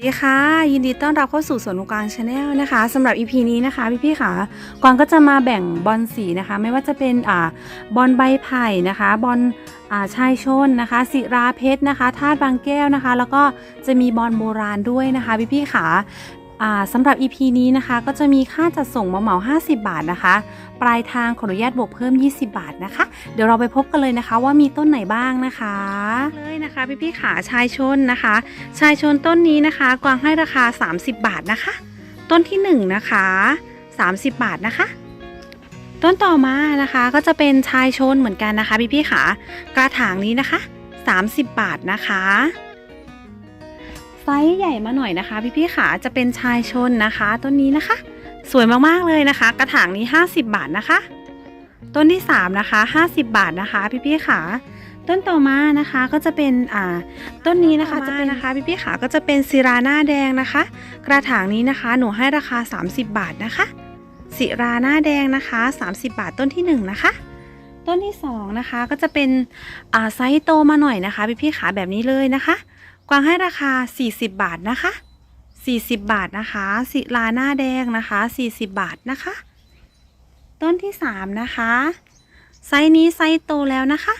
สวัสดีค่ะ ยินดีต้อนรับเข้าสู่สวนกลางชาแนลนะคะสำหรับ EP นี้นะคะ พี่ๆค่ะกวางก็จะมาแบ่งบอลสีนะคะ ไม่ว่าจะเป็นอ่าบอลใบไผ่นะคะบอลอ่าชายชนนะคะศิราเพชรนะคะธาตุบางแก้วนะคะ แล้วก็จะมีบอลโบราณด้วยนะคะ พี่ๆค่ะอ่า สำหรับ EP นี้นะคะ ก็จะมีค่าจัดส่งเหมา 50 บาทนะคะ ปลายทางขออนุญาตบวกเพิ่ม 20 บาทนะคะ เดี๋ยวเราไปพบกันเลยนะคะ ว่ามีต้นไหนบ้างนะคะเลยนะคะพี่ๆขาชายชนนะคะ ชายชนต้นนี้นะคะ กวางให้ราคา 30 บาทนะคะ ต้นที่1นะคะ 30 บาทนะคะ ต้นต่อมานะคะก็จะเป็นชายชนเหมือนกันนะคะพี่ๆขากระถางนี้นะคะ 30 บาทนะคะ ส์ใหญ่มาหน่อยนะคะ พี่ๆขาจะเป็นชายชนนะคะต้นนี้นะคะ สวยมากๆเลยนะคะ กระถางนี้ 50 บาทนะคะ ต้นที่ 3 นะคะ 50 บาทนะคะ พี่ๆขาต้นต่อมานะคะก็จะเป็นอ่าต้นนี้นะคะจะเป็นนะคะพี่พี่ๆขาก็จะเป็นซิราหน้าแดงนะคะ กระถางนี้นะคะหนูให้ราคา 30 บาทนะคะสิราหน้าแดงนะคะ 30 บาทต้นที่ 1 นะคะต้นที่2นะคะก็จะเป็นอ่าไซส์โตมาหน่อยนะคะพี่พี่ๆขาแบบนี้เลยนะคะ กวางให้ราคา 40 บาทนะคะ 40 บาทนะคะสิราหน้าแดงนะคะ 40 บาทนะคะ ต้นที่ 3 นะคะ ไซส์นี้ไซส์โตแล้วนะคะ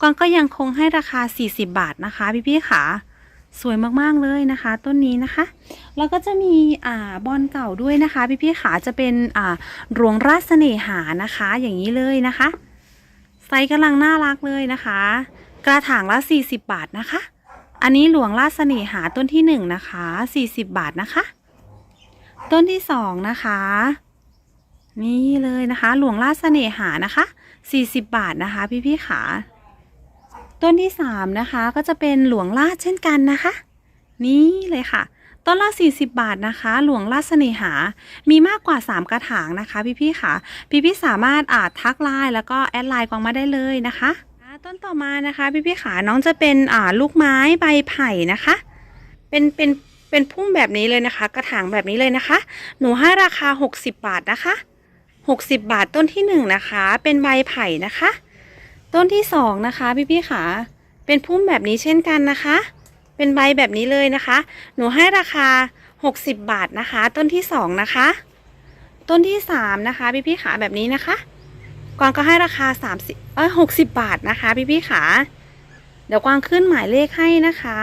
กวางก็ยังคงให้ราคา 40 บาทนะคะ พี่พี่ๆขาสวยมากๆเลยนะคะ ต้นนี้นะคะ แล้วก็จะมีอ่าบอลเก่าด้วยนะคะพี่พี่ๆขาจะเป็นอ่าหลวงราชเสน่หานะคะ อย่างนี้เลยนะคะ ไซส์กำลังน่ารักเลยนะคะ กระถางละ 40 บาทนะคะ อันนี้หลวงราชเสน่หาต้นที่1นะคะ 40 บาทนะคะ ต้นที่2นะคะ นี่เลยนะคะ หลวงราชเสน่หานะคะ 40 บาทนะคะ พี่พี่ขาต้นที่3นะคะก็จะเป็นหลวงลาดเช่นกันนะคะ นี่เลยค่ะ ต้นละ 40 บาทนะคะ หลวงลาดเสน่หา มีมากกว่า 3 กระถางนะคะ พี่ๆค่ะ พี่ๆสามารถอาจทักไลน์แล้วก็แอดไลน์กวางมาได้เลยนะคะ ต้นต่อมานะคะ พี่ๆค่ะน้องจะเป็นอ่าลูกไม้ใบไผ่นะคะ เป็นเป็นเป็นพุ่มแบบนี้เลยนะคะ กระถางแบบนี้เลยนะคะ หนูให้ราคา 60 บาทนะคะ 60 บาทต้นที่1นะคะ เป็นใบไผ่นะคะ ต้นที่สองนะคะ พี่พี่ขาเป็นพุ่มแบบนี้เช่นกันนะคะ เป็นใบแบบนี้เลยนะคะ หนูให้ราคา 60 บาทนะคะ ต้นที่สองนะคะ ต้นที่สามนะคะ พี่พี่ขาแบบนี้นะคะ กวางก็ให้ราคา 30เอ้ย60 บาทนะคะพี่พี่ขาเดี๋ยวกวางขึ้นหมายเลขให้นะคะ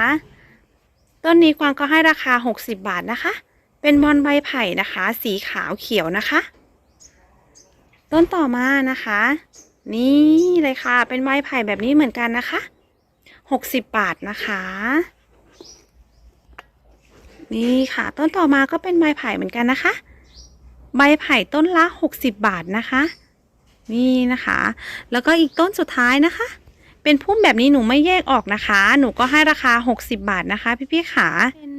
ต้นนี้กวางก็ให้ราคา 60 บาทนะคะ เป็นบอลใบไผ่นะคะ สีขาวเขียวนะคะ ต้นต่อมานะคะ นี่เลยค่ะ เป็นไม้ไผ่แบบนี้เหมือนกันนะคะหกสิบบาทนะคะ นี่ค่ะ ต้นต่อมาก็เป็นไม้ไผ่เหมือนกันนะคะ ใบไผ่ต้นละหกสิบบาทนะคะ นี่นะคะ แล้วก็อีกต้นสุดท้ายนะคะ เป็นพุ่มแบบนี้หนูไม่แยกออกนะคะ หนูก็ให้ราคา 60 บาทนะคะ พี่ๆขาเป็น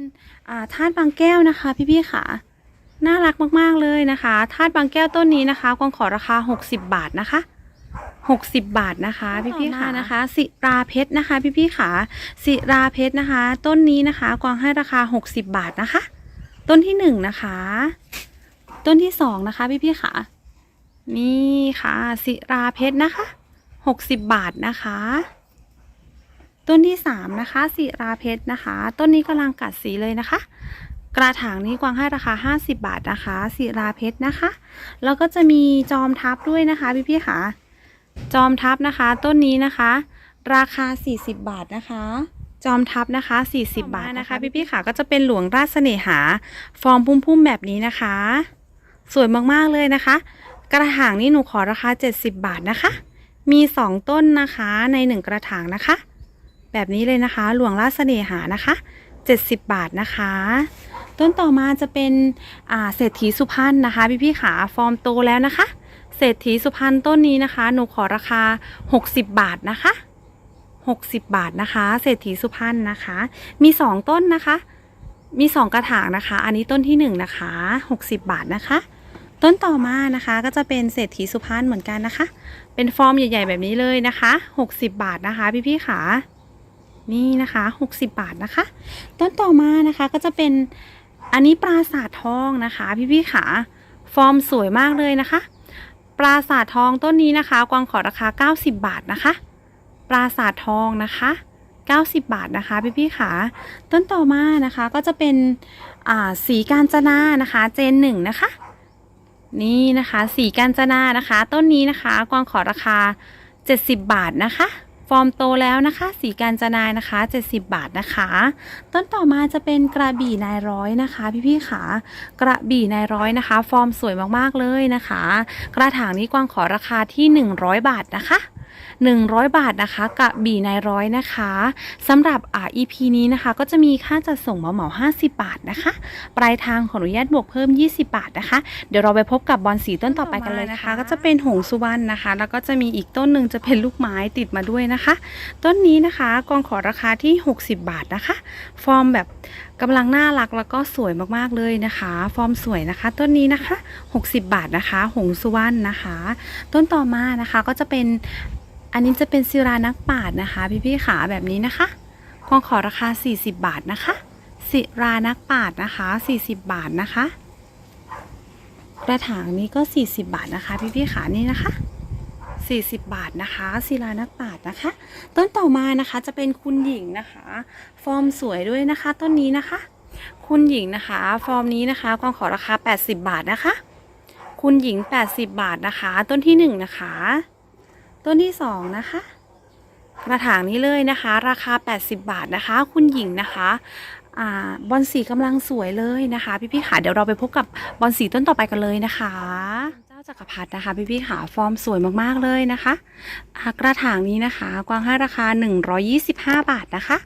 อ่าธาตุบางแก้วนะคะ พี่ๆขาน่ารักมากๆเลยนะคะธาตุบางแก้วต้นนี้นะคะกวางขอราคา 60 บาทนะคะ60 บาทนะคะพี่พี่ๆค่ะนะคะสิราเพชรนะคะ พี่พี่ๆค่ะสิราเพชรนะคะ ต้นนี้นะคะกวางให้ราคา 60 บาทนะคะ ต้นที่หนึ่งนะคะ ต้นที่สองนะคะ พี่พี่ๆค่ะ นี่ค่ะสิราเพชรนะคะ60บาทนะคะ ต้นที่สามนะคะสิราเพชรนะคะ ต้นนี้กำลังกัดสีเลยนะคะ กระถางนี้กวางให้ราคา 50 บาทนะคะสิราเพชรนะคะ แล้วก็จะมีจอมทัพด้วยนะคะพี่พี่ๆค่ะจอมทัพนะคะ ต้นนี้นะคะ ราคา 40 บาทนะคะจอมทัพนะคะ 40 บาทนะคะ พี่ๆค่ะก็จะเป็นหลวงราชเสน่หา ฟอร์มพุ่มๆแบบนี้นะคะ สวยมากๆเลยนะคะ กระถางนี้หนูขอราคา 70 บาทนะคะ มี 2 ต้นนะคะใน 1 กระถางนะคะ แบบนี้เลยนะคะ หลวงราเสน่หานะคะ 70 บาทนะคะ ต้นต่อมาจะเป็นเศรษฐีสุพรรณนะคะ พี่ๆขาฟอร์มโตแล้วนะคะ เศรษฐีสุพรรณต้นนี้นะคะ หนูขอราคา 60 บาทนะคะ 60 บาทนะคะ เศรษฐีสุพรรณนะคะ มี 2 ต้นนะคะ มี 2 กระถางนะคะ อันนี้ต้นที่ 1 นะคะ 60 บาทนะคะ ต้นต่อมานะคะก็จะเป็นเศรษฐีสุพรรณเหมือนกันนะคะ เป็นฟอร์มใหญ่ ๆ แบบนี้เลยนะคะ 60 บาทนะคะ พี่ๆขานี่นะคะ 60 บาทนะคะ ต้นต่อมานะคะก็จะเป็นอันนี้ปราสาททองนะคะ พี่ๆขาฟอร์มสวยมากเลยนะคะ ปราสาททองต้นนี้นะคะ กวางขอราคา 90 บาทนะคะ ปราสาททองนะคะ90 บาทนะคะพี่พี่ๆค่ะต้นต่อมานะคะก็จะเป็นอ่าสีกาญจนานะคะ เจนหนึ่งนะคะ นี่นะคะสีกาญจนานะคะ ต้นนี้นะคะ กวางขอราคา 70 บาทนะคะ ฟอร์มโตแล้วนะคะ สีกาญจนานะคะ 70 บาทนะคะ ต้นต่อมาจะเป็นกระบี่นายร้อยนะคะ พี่ๆค่ะ กระบี่นายร้อยนะคะ ฟอร์มสวยมากๆเลยนะคะ กระถางนี้กวางขอราคาที่ 100 บาทนะคะ 100 บาทนะคะกระบี่นายร้อยนะคะสำหรับอ่า EP นี้นะคะ ก็จะมีค่าจัดส่งเหมาเหมาๆ50 บาทนะคะ ปลายทางขออนุญาตบวกเพิ่ม 20 บาทนะคะ เดี๋ยวเราไปพบกับบอลสีต้นต่อไปกันเลยนะคะ ก็จะเป็นหงสุวรรณนะคะ แล้วก็จะมีอีกต้นหนึ่งจะเป็นลูกไม้ติดมาด้วยนะคะ ต้นนี้นะคะกองขอราคาที่ 60 บาทนะคะ ฟอร์มแบบกำลังน่ารักแล้วก็สวยมากๆเลยนะคะ ฟอร์มสวยนะคะ ต้นนี้นะคะ 60 บาทนะคะ หงสุวรรณนะคะ ต้นต่อมานะคะก็จะเป็น อันนี้จะเป็นศิรานักปาดนะคะ พี่ๆขาแบบนี้นะคะกองขอราคา 40 บาทนะคะ ศิรานักปาดนะคะ 40 บาทนะคะ กระถางนี้ก็ 40 บาทนะคะ พี่ๆขานี่นะคะ40 บาทนะคะศิลานักปาดนะคะ ต้นต่อมานะคะจะเป็นคุณหญิงนะคะ ฟอร์มสวยด้วยนะคะ ต้นนี้นะคะ คุณหญิงนะคะ ฟอร์มนี้นะคะกองขอราคา 80 บาทนะคะ คุณหญิง 80 บาทนะคะ ต้นที่ 1 นะคะ ต้นที่สองนะคะ กระถางนี้เลยนะคะ ราคา 80 บาทนะคะ คุณหญิงนะคะอ่าบอลสีกำลังสวยเลยนะคะ พี่ๆค่ะเดี๋ยวเราไปพบกับบอลสีต้นต่อไปกันเลยนะคะ จักรพรรดินะคะพี่ๆค่ะฟอร์มสวยมากๆเลยนะคะ กระถางนี้นะคะ กวางให้ราคา 125 บาทนะคะ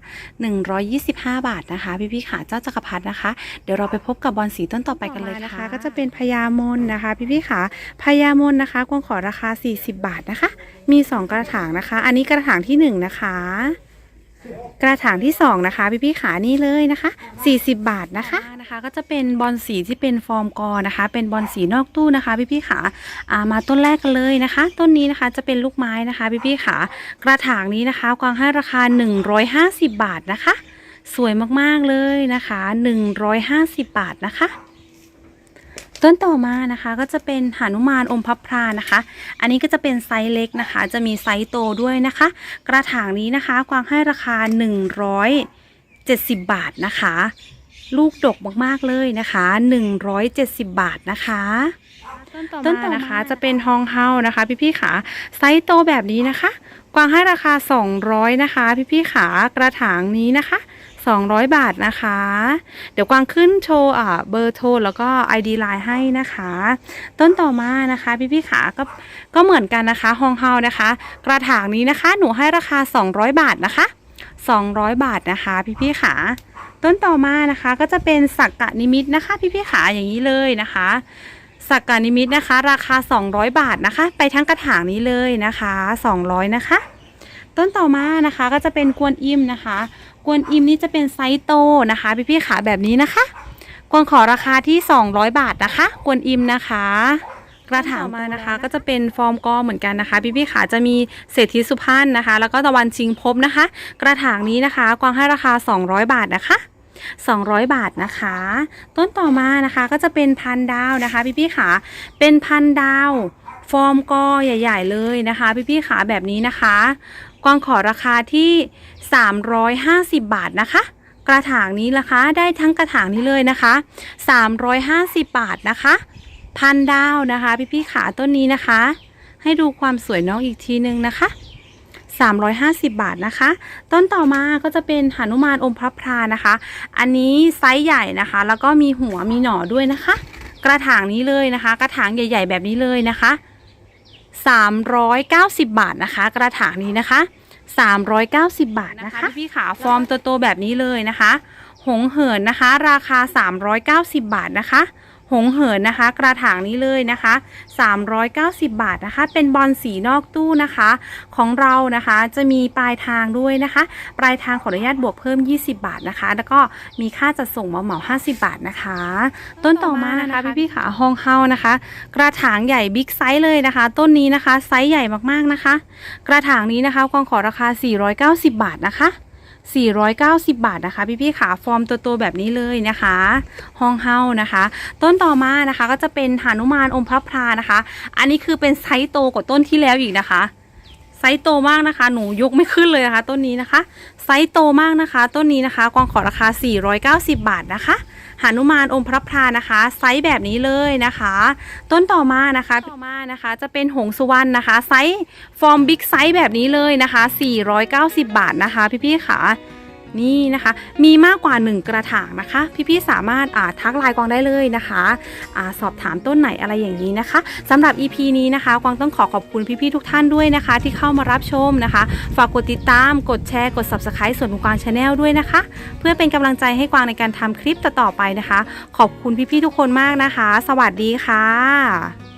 125 บาทนะคะ พี่ๆค่ะเจ้าจักรพรรดินะคะ เดี๋ยวเราไปพบกับบอลสีต้นต่อไปกันเลยนะคะ ก็จะเป็นพญามนนะคะ พี่ๆค่ะพญามนนะคะ กวางขอราคา 40 บาทนะคะ มี 2 กระถางนะคะ อันนี้กระถางที่ 1 นะคะ กระถางที่2นะคะพี่พี่ขานี่เลยนะคะ 40 บาทนะคะนะคะ ก็จะเป็นบอลสีที่เป็นฟอร์มกอนะคะ เป็นบอลสีนอกตู้นะคะพี่พี่ขาามาต้นแรกกันเลยนะคะ ต้นนี้นะคะจะเป็นลูกไม้นะคะพี่พี่ขากระถางนี้นะคะกวางให้ราคา 150 บาทนะคะ สวยมากๆเลยนะคะ 150 บาทนะคะ ต้นต่อมานะคะก็จะเป็นหานุมานอมพับพรานะคะ อันนี้ก็จะเป็นไซส์เล็กนะคะ จะมีไซส์โตด้วยนะคะ กระถางนี้นะคะกวางให้ราคา 170 บาทนะคะ ลูกดกมากๆเลยนะคะ 170 บาทนะคะต้นต่อมานะคะจะเป็นฮองเฮานะคะพี่ๆขาไซส์โตแบบนี้นะคะ กวางให้ราคา 200 นะคะ พี่ๆขากระถางนี้นะคะ 200 บาทนะคะ เดี๋ยวกวางขึ้นโชว์เบอร์โทรแล้วก็ ID ไลน์ให้นะคะ ต้นต่อมานะคะพี่ๆขาก็ก็เหมือนกันนะคะฮองเฮานะคะ กระถางนี้นะคะ หนูให้ราคา 200 บาทนะคะ 200 บาทนะคะพี่ๆขาต้นต่อมานะคะก็จะเป็นสักกะนิมิตนะคะ พี่ๆขาอย่างนี้เลยนะคะสักกานิมิตนะคะ ราคา 200 บาทนะคะ ไปทั้งกระถางนี้เลยนะคะ 200 นะคะ ต้นต่อมานะคะก็จะเป็นกวนอิมนะคะ กวนอิมนี่จะเป็นไซส์โตนะคะ พี่ๆขาแบบนี้นะคะ กวนขอราคาที่ 200 บาทนะคะ กวนอิมนะคะ กระถางมานะคะ ก็จะเป็นฟอร์มกอเหมือนกันนะคะ พี่ๆขาจะมีเศรษฐีสุพรรณนะคะ แล้วก็ตะวันชิงภพนะคะ กระถางนี้นะคะ กวางให้ราคา 200 บาทนะคะ200 บาทนะคะ ต้นต่อมานะคะก็จะเป็นพันดาวนะคะ พี่ๆขาเป็นพันดาว ฟอร์มกอใหญ่ ๆ เลยนะคะ พี่ๆขาแบบนี้นะคะ กวางขอราคาที่ 350 บาทนะคะ กระถางนี้นะคะ ได้ทั้งกระถางนี้เลยนะคะ 350 บาทนะคะ พันดาวนะคะ พี่ๆขาต้นนี้นะคะ ให้ดูความสวยน้องอีกทีนึงนะคะ 350 บาทนะคะ ต้นต่อมาก็จะเป็นหนุมานอมพระพรานะคะ อันนี้ไซส์ใหญ่นะคะ แล้วก็มีหัวมีหน่อด้วยนะคะ กระถางนี้เลยนะคะ กระถางใหญ่ ๆ แบบนี้เลยนะคะ 390 บาทนะคะ กระถางนี้นะคะ 390 บาทนะคะ พี่ขาฟอร์มโตๆแบบนี้เลยนะคะ หงเหินนะคะ ราคา 390 บาทนะคะ หงเหินนะคะ กระถางนี้เลยนะคะ 390 บาทนะคะ เป็นบอลสีนอกตู้นะคะ ของเรานะคะจะมีปลายทางด้วยนะคะ ปลายทางขออนุญาตบวกเพิ่ม 20 บาทนะคะ แล้วก็มีค่าจัดส่งเหมาเหมาๆ50 บาทนะคะ ต้นต่อมานะคะพี่พี่ๆขาห้องเฮานะคะ กระถางใหญ่บิ๊กไซส์เลยนะคะ ต้นนี้นะคะไซส์ใหญ่มากๆนะคะ กระถางนี้นะคะกวางขอราคา 490 บาทนะคะ 490 บาทนะคะ พี่พี่ๆขาฟอร์มตัวๆแบบนี้เลยนะคะ ห้องเฮานะคะ ต้นต่อมานะคะก็จะเป็นหานุมานอมพระพรานะคะ อันนี้คือเป็นไซส์โตกว่าต้นที่แล้วอีกนะคะ ไซส์โตมากนะคะ หนูยกไม่ขึ้นเลยนะคะ ต้นนี้นะคะ ไซส์โตมากนะคะ ต้นนี้นะคะ กวางขอราคา 490 บาทนะคะหานุมานอมพระพรานะคะ ไซส์แบบนี้เลยนะคะ ต้นต่อมานะคะต่อมานะคะ จะเป็นหงสุวรรณนะคะ ไซส์ฟอร์มบิ๊กไซส์แบบนี้เลยนะคะ 490 บาทนะคะ พี่ๆค่ะ นี่นะคะ มีมากกว่า 1 กระถางนะคะ พี่ๆสามารถอ่าทักไลน์กวางได้เลยนะคะอสอบถามต้นไหนอะไรอย่างนี้นะคะสำหรับ EP นี้นะคะกวางต้องขอขอบคุณพี่ๆทุกท่านด้วยนะคะ ที่เข้ามารับชมนะคะ ฝากกดติดตามกดแชร์กด Subscribe ส่วนของกวางชาแนลด้วยนะคะ เพื่อเป็นกำลังใจให้กวางในการทำคลิปต่อๆไปนะคะ ขอบคุณพี่ๆทุกคนมากนะคะ สวัสดีค่ะ